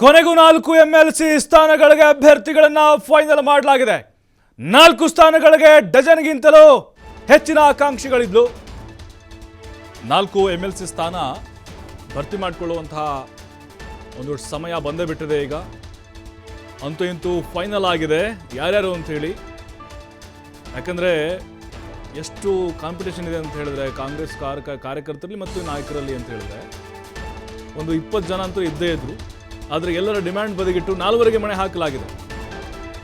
ಕೊನೆಗೂ ನಾಲ್ಕು M L C ಸ್ಥಾನಗಳಿಗೆ ಅಭ್ಯರ್ಥಿಗಳನ್ನ ಫೈನಲ್ ಮಾಡಲಾಗಿದೆ. ನಾಲ್ಕು ಸ್ಥಾನಗಳಿಗೆ ಡಜನ್ಗಿಂತಲೂ ಹೆಚ್ಚಿನ ಆಕಾಂಕ್ಷಿಗಳಿದ್ಲು. ನಾಲ್ಕು ಎಂ ಎಲ್ ಸಿ ಸ್ಥಾನ ಭರ್ತಿ ಮಾಡಿಕೊಳ್ಳುವಂತಹ ಒಂದು ಸಮಯ ಬಂದೇ ಬಿಟ್ಟಿದೆ ಈಗ. ಅಂತೂ ಇಂತೂ ಫೈನಲ್ ಆಗಿದೆ. ಯಾರ್ಯಾರು ಅಂತ ಹೇಳಿ. ಯಾಕಂದರೆ ಎಷ್ಟು ಕಾಂಪಿಟೇಷನ್ ಇದೆ ಅಂತ ಹೇಳಿದ್ರೆ ಕಾಂಗ್ರೆಸ್ ಕಾರ್ಯ ಕಾರ್ಯಕರ್ತರಲ್ಲಿ ಮತ್ತು ನಾಯಕರಲ್ಲಿ ಅಂತ ಹೇಳಿದ್ರೆ ಒಂದು ಇಪ್ಪತ್ತು ಜನ ಅಂತೂ ಇದ್ದೇ ಇದ್ರು. ಆದರೆ ಎಲ್ಲರ ಡಿಮ್ಯಾಂಡ್ ಬದಿಗಿಟ್ಟು ನಾಲ್ವರಿಗೆ ಮಣೆ ಹಾಕಲಾಗಿದೆ.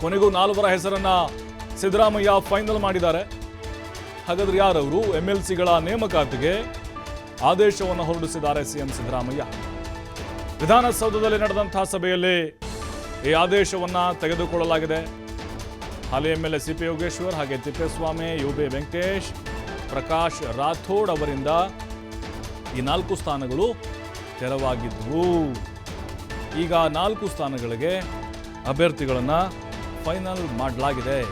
ಕೊನೆಗೂ ನಾಲ್ವರ ಹೆಸರನ್ನು ಸಿದ್ದರಾಮಯ್ಯ ಫೈನಲ್ ಮಾಡಿದ್ದಾರೆ. ಹಾಗಾದ್ರೆ ಯಾರವರು ಎಂ ಎಲ್ ಸಿಗಳ ನೇಮಕಾತಿಗೆ ಆದೇಶವನ್ನು ಹೊರಡಿಸಿದ್ದಾರೆ ಸಿಎಂ ಸಿದ್ದರಾಮಯ್ಯ? ವಿಧಾನಸೌಧದಲ್ಲಿ ನಡೆದಂತಹ ಸಭೆಯಲ್ಲಿ ಈ ಆದೇಶವನ್ನು ತೆಗೆದುಕೊಳ್ಳಲಾಗಿದೆ. ಹಾಲಿ M L A C P Yogeshwar ಹಾಗೆ ತಿಪ್ಪೇಸ್ವಾಮಿ, ಯು ಬಿ ವೆಂಕಟೇಶ್, ಪ್ರಕಾಶ್ ರಾಥೋಡ್ ಅವರಿಂದ ಈ ನಾಲ್ಕು ಸ್ಥಾನಗಳು ತೆರವಾಗಿದ್ವು. ಈಗ ನಾಲ್ಕು ಸ್ಥಾನಗಳಿಗೆ ಅಭ್ಯರ್ಥಿಗಳನ್ನು ಫೈನಲ್ ಮಾಡಲಾಗಿದೆ.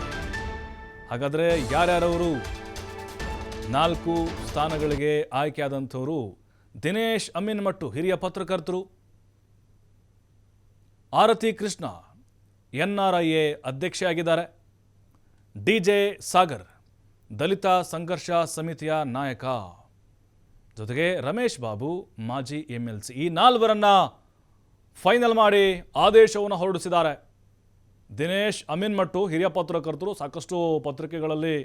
ಹಾಗಾದರೆ ಯಾರ್ಯಾರವರು ನಾಲ್ಕು ಸ್ಥಾನಗಳಿಗೆ ಆಯ್ಕೆಯಾದಂಥವರು? ದಿನೇಶ್ ಅಮ್ಮಿನಮಟ್ಟು ಹಿರಿಯ ಪತ್ರಕರ್ತರು. Aarti Krishna N R I A ಅಧ್ಯಕ್ಷೆಯಾಗಿದ್ದಾರೆ. ಡಿ ಜೆ ಸಾಗರ್ ದಲಿತ ಸಂಘರ್ಷ ಸಮಿತಿಯ ನಾಯಕ. ಜೊತೆಗೆ ರಮೇಶ್ ಬಾಬು ಮಾಜಿ ಎಂ ಎಲ್ ಸಿ ಈ ನಾಲ್ವರನ್ನ ಫೈನಲ್ ಮಾಡಿ ಆದೇಶವನ್ನು ಹೊರಡಿಸಿದ್ದಾರೆ. ದಿನೇಶ್, ಅಮೀನ್ ಮಟ್ಟು ಹಿರಿಯ ಪತ್ರಕರ್ತರು ಸಾಕಷ್ಟು ಪತ್ರಿಕೆಗಳಲ್ಲಿ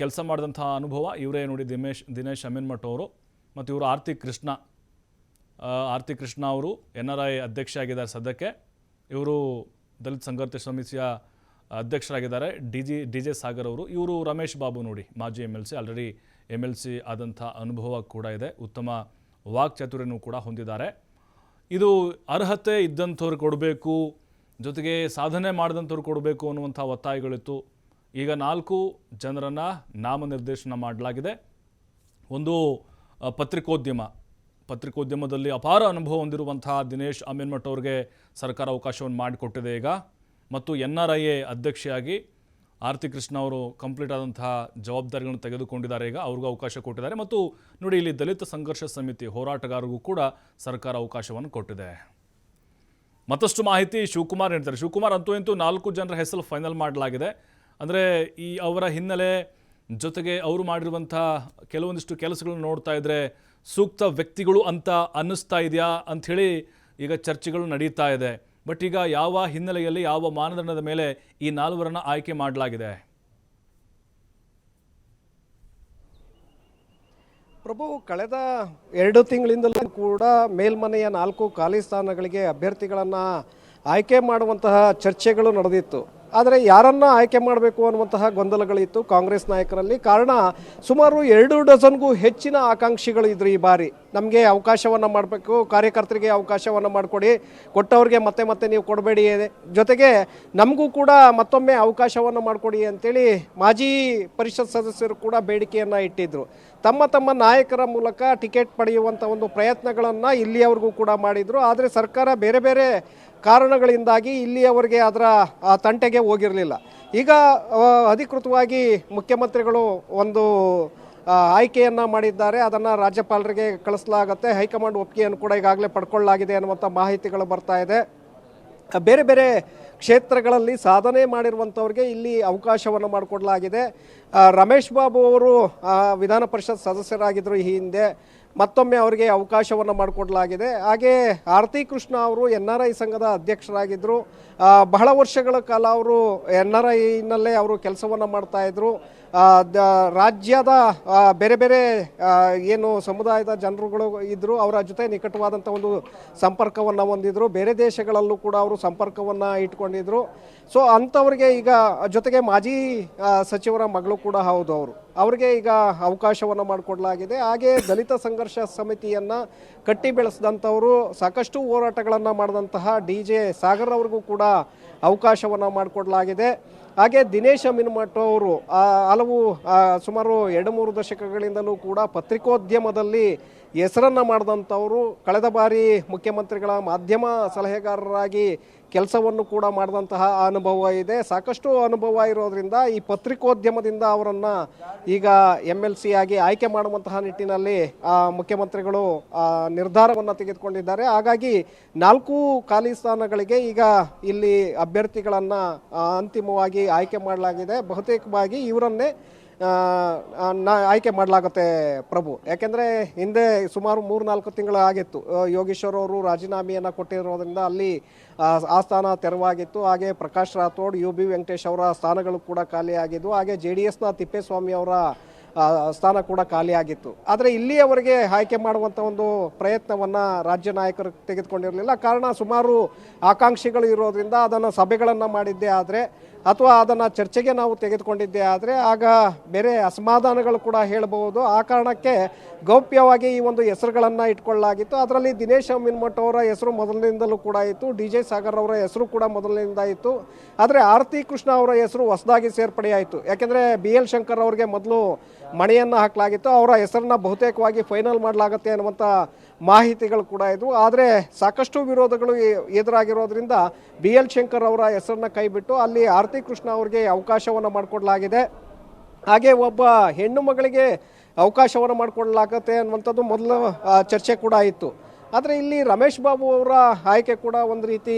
ಕೆಲಸ ಮಾಡಿದಂಥ ಅನುಭವ ಇವರೇ ನೋಡಿ ದಿನೇಶ್ ದಿನೇಶ್, ಅಮೀನ್ ಮಟ್ಟು ಅವರು. ಮತ್ತು ಇವರು ಆರ್ತಿ ಕೃಷ್ಣ. ಆರ್ತಿ ಕೃಷ್ಣ ಅವರು ಎನ್ ಆರ್ ಐ ಅಧ್ಯಕ್ಷ ಆಗಿದ್ದಾರೆ ಸದ್ಯಕ್ಕೆ. ಇವರು ದಲಿತ ಸಂಘರ್ಷ ಸಮಿತಿಯ ಅಧ್ಯಕ್ಷರಾಗಿದ್ದಾರೆ. D G, D J Sagar ಅವರು. ಇವರು ರಮೇಶ್ ಬಾಬು ನೋಡಿ, ಮಾಜಿ M L C, already M L C ಆದಂಥ ಅನುಭವ ಕೂಡ ಇದೆ. ಉತ್ತಮ ವಾಕ್ಚಾತುರ್ಯನೂ ಕೂಡ ಹೊಂದಿದ್ದಾರೆ. ಇದು ಅರ್ಹತೆ ಇದ್ದಂಥವ್ರು ಕೊಡಬೇಕು, ಜೊತೆಗೆ ಸಾಧನೆ ಮಾಡಿದಂಥವ್ರು ಕೊಡಬೇಕು ಅನ್ನುವಂಥ ಒತ್ತಾಯಗಳಿತ್ತು. ಈಗ ನಾಲ್ಕು ಜನರನ್ನು ನಾಮನಿರ್ದೇಶನ ಮಾಡಲಾಗಿದೆ. ಒಂದು ಪತ್ರಿಕೋದ್ಯಮ. ಪತ್ರಿಕೋದ್ಯಮದಲ್ಲಿ ಅಪಾರ ಅನುಭವ ಹೊಂದಿರುವಂತಹ ದಿನೇಶ್ ಅಮೀನ್ಮಠ್ ಅವ್ರಿಗೆ ಸರ್ಕಾರ ಅವಕಾಶವನ್ನು ಮಾಡಿಕೊಟ್ಟಿದೆ ಈಗ. ಮತ್ತು ಎನ್ ಆರ್ ಐ ಎ ಅಧ್ಯಕ್ಷೆಯಾಗಿ ಆರತಿ ಕೃಷ್ಣ ಅವರು ಕಂಪ್ಲೀಟ್ ಆದಂತಹ ಜವಾಬ್ದಾರಿಗಳನ್ನು ತೆಗೆದುಕೊಂಡಿದ್ದಾರೆ ಈಗ. ಅವ್ರಿಗೂ ಅವಕಾಶ ಕೊಟ್ಟಿದ್ದಾರೆ. ಮತ್ತು ನೋಡಿ, ಇಲ್ಲಿ ದಲಿತ ಸಂಘರ್ಷ ಸಮಿತಿ ಹೋರಾಟಗಾರರಿಗೂ ಕೂಡ ಸರ್ಕಾರ ಅವಕಾಶವನ್ನು ಕೊಟ್ಟಿದೆ. ಮತ್ತಷ್ಟು ಮಾಹಿತಿ ಶಿವಕುಮಾರ್ ಹೇಳ್ತಾರೆ ಶಿವಕುಮಾರ್, ಅಂತೂ ಇಂತೂ ನಾಲ್ಕು ಜನರ ಹೆಸರು ಫೈನಲ್ ಮಾಡಲಾಗಿದೆ. ಅಂದರೆ ಈ ಅವರ ಹಿನ್ನೆಲೆ ಜೊತೆಗೆ ಅವರು ಮಾಡಿರುವಂಥ ಕೆಲವೊಂದಿಷ್ಟು ಕೆಲಸಗಳನ್ನು ನೋಡ್ತಾ ಇದ್ರೆ ಸೂಕ್ತ ವ್ಯಕ್ತಿಗಳು ಅಂತ ಅನ್ನಿಸ್ತಾ ಇದೆಯಾ ಅಂಥೇಳಿ ಈಗ ಚರ್ಚೆಗಳು ನಡೀತಾ ಇದೆ. ಬಟ್ ಈಗ ಯಾವ ಹಿನ್ನೆಲೆಯಲ್ಲಿ ಯಾವ ಮಾನದಂಡದ ಮೇಲೆ ಈ ನಾಲ್ವರನ್ನು ಆಯ್ಕೆ ಮಾಡಲಾಗಿದೆ? ಪ್ರಭು, ಕಳೆದ ಎರಡು ತಿಂಗಳಿಂದಲೂ ಕೂಡ ಮೇಲ್ಮನೆಯ ನಾಲ್ಕು ಖಾಲಿ ಸ್ಥಾನಗಳಿಗೆ ಅಭ್ಯರ್ಥಿಗಳನ್ನು ಆಯ್ಕೆ ಮಾಡುವಂತಹ ಚರ್ಚೆಗಳು ನಡೆದಿತ್ತು. ಆದರೆ ಯಾರನ್ನು ಆಯ್ಕೆ ಮಾಡಬೇಕು ಅನ್ನುವಂತಹ ಗೊಂದಲಗಳಿತ್ತು ಕಾಂಗ್ರೆಸ್ ನಾಯಕರಲ್ಲಿ. ಕಾರಣ, ಸುಮಾರು ಎರಡು ಡಜನ್ಗೂ ಹೆಚ್ಚಿನ ಆಕಾಂಕ್ಷಿಗಳು ಇದ್ರು ಈ ಬಾರಿ. ನಮಗೆ ಅವಕಾಶವನ್ನು ಮಾಡಬೇಕು, ಕಾರ್ಯಕರ್ತರಿಗೆ ಅವಕಾಶವನ್ನು ಮಾಡಿಕೊಡಿ, ಕೊಟ್ಟವ್ರಿಗೆ ಮತ್ತೆ ಮತ್ತೆ ನೀವು ಕೊಡಬೇಡಿ ಜೊತೆಗೆ ನಮಗೂ ಕೂಡ ಮತ್ತೊಮ್ಮೆ ಅವಕಾಶವನ್ನು ಮಾಡಿಕೊಡಿ ಅಂತೇಳಿ ಮಾಜಿ ಪರಿಷತ್ ಸದಸ್ಯರು ಕೂಡ ಬೇಡಿಕೆಯನ್ನು ಇಟ್ಟಿದ್ದರು ತಮ್ಮ ತಮ್ಮ ನಾಯಕರ ಮೂಲಕ ಟಿಕೆಟ್ ಪಡೆಯುವಂಥ ಒಂದು ಪ್ರಯತ್ನಗಳನ್ನು ಇಲ್ಲಿಯವರೆಗೂ ಕೂಡ ಮಾಡಿದರು. ಆದರೆ ಸರ್ಕಾರ ಬೇರೆ ಬೇರೆ ಕಾರಣಗಳಿಂದಾಗಿ ಇಲ್ಲಿಯವರೆಗೆ ಅದರ ತಂಟೆಗೆ ಹೋಗಿರಲಿಲ್ಲ. ಈಗ ಅಧಿಕೃತವಾಗಿ ಮುಖ್ಯಮಂತ್ರಿಗಳು ಒಂದು ಆಯ್ಕೆಯನ್ನು ಮಾಡಿದ್ದಾರೆ. ಅದನ್ನು ರಾಜ್ಯಪಾಲರಿಗೆ ಕಳಿಸಲಾಗುತ್ತೆ. ಹೈಕಮಾಂಡ್ ಒಪ್ಪಿಗೆಯನ್ನು ಕೂಡ ಈಗಾಗಲೇ ಪಡ್ಕೊಳ್ಳಲಾಗಿದೆ ಅನ್ನುವಂಥ ಮಾಹಿತಿಗಳು ಬರ್ತಾ ಇದೆ. ಬೇರೆ ಬೇರೆ ಕ್ಷೇತ್ರಗಳಲ್ಲಿ ಸಾಧನೆ ಮಾಡಿರುವಂಥವ್ರಿಗೆ ಇಲ್ಲಿ ಅವಕಾಶವನ್ನು ಮಾಡಿಕೊಡಲಾಗಿದೆ. ರಮೇಶ್ ಬಾಬು ಅವರು ವಿಧಾನ ಪರಿಷತ್ ಸದಸ್ಯರಾಗಿದ್ದರು ಈ ಹಿಂದೆ. ಮತ್ತೊಮ್ಮೆ ಅವರಿಗೆ ಅವಕಾಶವನ್ನು ಮಾಡಿಕೊಡಲಾಗಿದೆ. ಹಾಗೆ ಆರತಿ ಕೃಷ್ಣ ಅವರು ಎನ್ ಆರ್ ಐ ಸಂಘದ ಅಧ್ಯಕ್ಷರಾಗಿದ್ದರು ಬಹಳ ವರ್ಷಗಳ ಕಾಲ ಅವರು ಎನ್ ಆರ್ ಐನಲ್ಲೇ ಅವರು ಕೆಲಸವನ್ನು ಮಾಡ್ತಾ ಇದ್ರು. ಆ, ದ- ರಾಜ್ಯದ ಬೇರೆ ಬೇರೆ ಏನು ಸಮುದಾಯದ ಜನರುಗಳು ಇದ್ದರು ಅವರ ಜೊತೆ ನಿಕಟವಾದಂಥ ಒಂದು ಸಂಪರ್ಕವನ್ನು ಹೊಂದಿದ್ರು. ಬೇರೆ ದೇಶಗಳಲ್ಲೂ ಕೂಡ ಅವರು ಸಂಪರ್ಕವನ್ನು ಇಟ್ಕೊಂಡಿದ್ರು. ಸೊ ಅಂಥವ್ರಿಗೆ ಈಗ ಜೊತೆಗೆ ಮಾಜಿ ಸಚಿವರ ಮಗಳು ಕೂಡ ಹೌದು ಅವರು. ಅವರಿಗೆ ಈಗ ಅವಕಾಶವನ್ನು ಮಾಡಿಕೊಡಲಾಗಿದೆ. ಹಾಗೆ ದಲಿತ ಸಂಘರ್ಷ ಸಮಿತಿಯನ್ನು ಕಟ್ಟಿ ಬೆಳೆಸಿದಂಥವರು ಸಾಕಷ್ಟು ಹೋರಾಟಗಳನ್ನು ಮಾಡಿದಂತಹ ಡಿ ಜೆ ಸಾಗರ್ ಅವ್ರಿಗೂ ಕೂಡ ಅವಕಾಶವನ್ನು ಮಾಡಿಕೊಡಲಾಗಿದೆ. ಹಾಗೆ ದಿನೇಶ ಅಮೀನ್ಮಠ್ ಅವರು ಹಲವು ಸುಮಾರು ಎರಡು ಮೂರು ದಶಕಗಳಿಂದಲೂ ಕೂಡ ಪತ್ರಿಕೋದ್ಯಮದಲ್ಲಿ ಹೆಸರನ್ನು ಮಾಡಿದಂಥವರು, ಕಳೆದ ಬಾರಿ ಮುಖ್ಯಮಂತ್ರಿಗಳ ಮಾಧ್ಯಮ ಸಲಹೆಗಾರರಾಗಿ ಕೆಲಸವನ್ನು ಕೂಡ ಮಾಡಿದಂತಹ ಅನುಭವ ಇದೆ. ಸಾಕಷ್ಟು ಅನುಭವ ಇರೋದ್ರಿಂದ ಈ ಪತ್ರಿಕೋದ್ಯಮದಿಂದ ಅವರನ್ನು ಈಗ ಎಂ ಎಲ್ ಸಿ ಆಗಿ ಆಯ್ಕೆ ಮಾಡುವಂತಹ ನಿಟ್ಟಿನಲ್ಲಿ ಮುಖ್ಯಮಂತ್ರಿಗಳು ನಿರ್ಧಾರವನ್ನು ತೆಗೆದುಕೊಂಡಿದ್ದಾರೆ. ಹಾಗಾಗಿ ನಾಲ್ಕು ಖಾಲಿ ಸ್ಥಾನಗಳಿಗೆ ಈಗ ಇಲ್ಲಿ ಅಭ್ಯರ್ಥಿಗಳನ್ನು ಅಂತಿಮವಾಗಿ ಆಯ್ಕೆ ಮಾಡಲಾಗಿದೆ. ಬಹುತೇಕವಾಗಿ ಇವರನ್ನೇ ನಾ ಆಯ್ಕೆ ಮಾಡಲಾಗುತ್ತೆ ಪ್ರಭು. ಯಾಕೆಂದರೆ ಹಿಂದೆ ಸುಮಾರು ಮೂರು ನಾಲ್ಕು ತಿಂಗಳು ಆಗಿತ್ತು. ಯೋಗೀಶ್ವರ್ ಅವರು ರಾಜೀನಾಮೆಯನ್ನು ಕೊಟ್ಟಿರೋದ್ರಿಂದ ಅಲ್ಲಿ ಆ, ಸ್ಥಾನ ತೆರವಾಗಿತ್ತು. ಹಾಗೆ ಪ್ರಕಾಶ್ ರಾಥೋಡ್ ಯು ಬಿ ವೆಂಕಟೇಶ್ ಅವರ ಸ್ಥಾನಗಳು ಕೂಡ ಖಾಲಿಯಾಗಿದ್ದವು ಹಾಗೆ ಜೆ ಡಿ ಎಸ್ನ ತಿಪ್ಪೇಸ್ವಾಮಿ ಅವರ ಸ್ಥಾನ ಕೂಡ ಖಾಲಿಯಾಗಿತ್ತು ಆದರೆ ಇಲ್ಲಿಯವರೆಗೆ ಆಯ್ಕೆ ಮಾಡುವಂಥ ಒಂದು ಪ್ರಯತ್ನವನ್ನು ರಾಜ್ಯ ನಾಯಕರು ತೆಗೆದುಕೊಂಡಿರಲಿಲ್ಲ. ಕಾರಣ ಸುಮಾರು ಆಕಾಂಕ್ಷಿಗಳು ಇರೋದ್ರಿಂದ ಅದನ್ನು ಸಭೆಗಳನ್ನು ಮಾಡಿದ್ದೇ ಆದರೆ, ಅಥವಾ ಅದನ್ನು ಚರ್ಚೆಗೆ ನಾವು ತೆಗೆದುಕೊಂಡಿದ್ದೇ ಆದರೆ, ಆಗ ಬೇರೆ ಅಸಮಾಧಾನಗಳು ಕೂಡ ಹೇಳಬಹುದು. ಆ ಕಾರಣಕ್ಕೆ ಗೌಪ್ಯವಾಗಿ ಈ ಒಂದು ಹೆಸರುಗಳನ್ನು ಇಟ್ಕೊಳ್ಳಲಾಗಿತ್ತು. ಅದರಲ್ಲಿ ದಿನೇಶ್ ಮಿನ್ಮಠ್ ಅವರ ಹೆಸರು ಮೊದಲಿನಿಂದಲೂ ಕೂಡ ಇತ್ತು. ಡಿ ಜೆ ಸಾಗರ್ ಅವರ ಹೆಸರು ಕೂಡ ಮೊದಲಿನಿಂದ ಇತ್ತು. ಆದರೆ ಆರತಿ ಕೃಷ್ಣ ಅವರ ಹೆಸರು ಹೊಸದಾಗಿ ಸೇರ್ಪಡೆಯಾಯಿತು. ಯಾಕೆಂದರೆ ಬಿ ಎಲ್ ಶಂಕರ್ ಅವರಿಗೆ ಮೊದಲು ಮಣೆಯನ್ನು ಹಾಕಲಾಗಿತ್ತು. ಅವರ ಹೆಸರನ್ನ ಬಹುತೇಕವಾಗಿ ಫೈನಲ್ ಮಾಡಲಾಗುತ್ತೆ ಅನ್ನುವಂಥ ಮಾಹಿತಿಗಳು ಕೂಡ ಇದ್ವು. ಆದರೆ ಸಾಕಷ್ಟು ವಿರೋಧಗಳು ಎದುರಾಗಿರೋದ್ರಿಂದ ಬಿ ಎಲ್ ಶಂಕರ್ ಅವರ ಹೆಸರನ್ನ ಕೈಬಿಟ್ಟು ಅಲ್ಲಿ ಆರತಿ ಕೃಷ್ಣ ಅವರಿಗೆ ಅವಕಾಶವನ್ನು ಮಾಡಿಕೊಡಲಾಗಿದೆ. ಹಾಗೆ ಒಬ್ಬ ಹೆಣ್ಣು ಮಗಳಿಗೆ ಅವಕಾಶವನ್ನು ಮಾಡಿಕೊಡಲಾಗತ್ತೆ ಅನ್ನುವಂಥದ್ದು ಮೊದಲು ಚರ್ಚೆ ಕೂಡ ಇತ್ತು. ಆದರೆ ಇಲ್ಲಿ ರಮೇಶ್ ಬಾಬು ಅವರ ಆಯ್ಕೆ ಕೂಡ ಒಂದು ರೀತಿ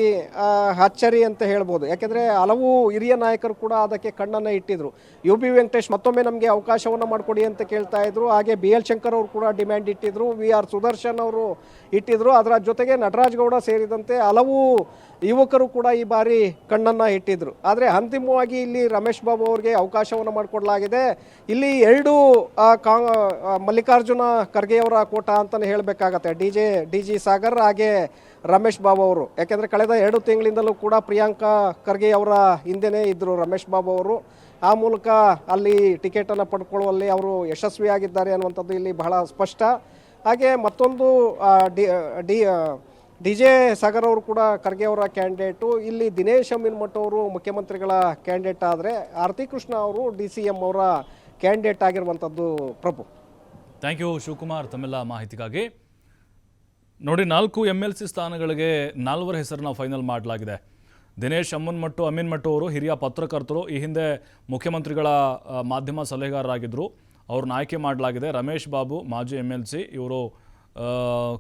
ಅಚ್ಚರಿ ಅಂತ ಹೇಳ್ಬೋದು. ಯಾಕೆಂದರೆ ಹಲವು ಹಿರಿಯ ನಾಯಕರು ಕೂಡ ಅದಕ್ಕೆ ಕಣ್ಣನ್ನು ಇಟ್ಟಿದ್ರು. ಯು ಬಿ ವೆಂಕಟೇಶ್ ಮತ್ತೊಮ್ಮೆ ನಮಗೆ ಅವಕಾಶವನ್ನು ಮಾಡಿಕೊಡಿ ಅಂತ ಕೇಳ್ತಾ ಇದ್ರು. ಹಾಗೆ ಬಿ ಎಲ್ ಶಂಕರ್ ಅವರು ಕೂಡ ಡಿಮ್ಯಾಂಡ್ ಇಟ್ಟಿದ್ರು. ವಿ ಆರ್ ಸುದರ್ಶನ್ ಅವರು ಇಟ್ಟಿದ್ರು. ಅದರ ಜೊತೆಗೆ ನಟರಾಜ್ ಗೌಡ ಸೇರಿದಂತೆ ಹಲವು ಯುವಕರು ಕೂಡ ಈ ಬಾರಿ ಕಣ್ಣನ್ನು ಇಟ್ಟಿದ್ರು. ಆದರೆ ಅಂತಿಮವಾಗಿ ಇಲ್ಲಿ ರಮೇಶ್ ಬಾಬು ಅವರಿಗೆ ಅವಕಾಶವನ್ನು ಮಾಡಿಕೊಡಲಾಗಿದೆ. ಇಲ್ಲಿ ಎರಡು ಮಲ್ಲಿಕಾರ್ಜುನ ಖರ್ಗೆಯವರ ಕೋಟ ಅಂತಲೇ ಹೇಳಬೇಕಾಗತ್ತೆ. D J, D G Sagar ಹಾಗೆ ರಮೇಶ್ ಬಾಬು ಅವರು. ಯಾಕೆಂದರೆ ಕಳೆದ ಎರಡು ತಿಂಗಳಿಂದಲೂ ಕೂಡ ಪ್ರಿಯಾಂಕಾ ಖರ್ಗೆ ಅವರ ಹಿಂದೆನೇ ಇದ್ದರು ರಮೇಶ್ ಬಾಬು ಅವರು. ಆ ಮೂಲಕ ಅಲ್ಲಿ ಟಿಕೆಟನ್ನು ಪಡ್ಕೊಳ್ಳುವಲ್ಲಿ ಅವರು ಯಶಸ್ವಿಯಾಗಿದ್ದಾರೆ ಅನ್ನುವಂಥದ್ದು ಇಲ್ಲಿ ಬಹಳ ಸ್ಪಷ್ಟ. ಹಾಗೆ ಮತ್ತೊಂದು D D D J Sagar ಅವರು ಕೂಡ ಖರ್ಗೆ ಅವರ ಕ್ಯಾಂಡಿಡೇಟು. ಇಲ್ಲಿ ದಿನೇಶ್ ಅಮೀನ್ಮಠ್ ಅವರು ಮುಖ್ಯಮಂತ್ರಿಗಳ ಕ್ಯಾಂಡಿಡೇಟ್ ಆದರೆ ಆರತಿ ಕೃಷ್ಣ ಅವರು ಡಿ ಸಿ ಎಂ ಅವರ ಕ್ಯಾಂಡಿಡೇಟ್ ಆಗಿರುವಂಥದ್ದು ಪ್ರಭು. ಥ್ಯಾಂಕ್ ಯು ಶಿವಕುಮಾರ್ ತಮ್ಮೆಲ್ಲ ಮಾಹಿತಿಗಾಗಿ. ನೋಡಿ, ನಾಲ್ಕು ಎಂ ಎಲ್ ಸಿ ಸ್ಥಾನಗಳಿಗೆ ನಾಲ್ವರ ಹೆಸರನ್ನ ಫೈನಲ್ ಮಾಡಲಾಗಿದೆ. ದಿನೇಶ್ ಅಮ್ಮನ್ಮಟ್ಟು ಅಮೀನ್ಮಟ್ಟು ಅವರು ಹಿರಿಯ ಪತ್ರಕರ್ತರು. ಈ ಹಿಂದೆ ಮುಖ್ಯಮಂತ್ರಿಗಳ ಮಾಧ್ಯಮ ಸಲಹೆಗಾರರಾಗಿದ್ದರು ಅವ್ರನ್ನ ಆಯ್ಕೆ ಮಾಡಲಾಗಿದೆ. ರಮೇಶ್ ಬಾಬು, ಮಾಜಿ ಎಂ ಎಲ್ ಸಿ, ಇವರು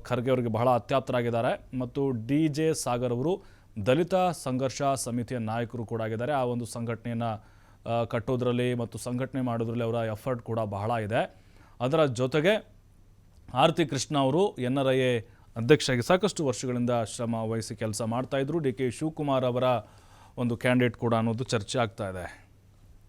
ಖರ್ಗೆ ಅವರಿಗೆ ಬಹಳ ಅತ್ಯಾಪ್ತರಾಗಿದ್ದಾರೆ. ಮತ್ತು ಡಿ ಜೆ ಸಾಗರ್ ಅವರು ದಲಿತ ಸಂಘರ್ಷ ಸಮಿತಿಯ ನಾಯಕರು ಕೂಡ ಆಗಿದ್ದಾರೆ. ಆ ಒಂದು ಸಂಘಟನೆಯನ್ನು ಕಟ್ಟೋದ್ರಲ್ಲಿ ಮತ್ತು ಸಂಘಟನೆ ಮಾಡೋದ್ರಲ್ಲಿ ಅವರ ಎಫರ್ಟ್ ಕೂಡ ಬಹಳ ಇದೆ. ಅದರ ಜೊತೆಗೆ ಆರತಿ ಕೃಷ್ಣ ಅವರು ಎನ್ ಆರ್ ಐ ಎ ಅಧ್ಯಕ್ಷರಾಗಿ ಸಾಕಷ್ಟು ವರ್ಷಗಳಿಂದ ಶ್ರಮ ವಹಿಸಿ ಕೆಲಸ ಮಾಡ್ತಾಯಿದ್ರು ಡಿ ಕೆ ಶಿವಕುಮಾರ್ ಅವರ ಒಂದು ಕ್ಯಾಂಡಿಡೇಟ್ ಕೂಡ ಅನ್ನೋದು ಚರ್ಚೆ ಆಗ್ತಾ ಇದೆ.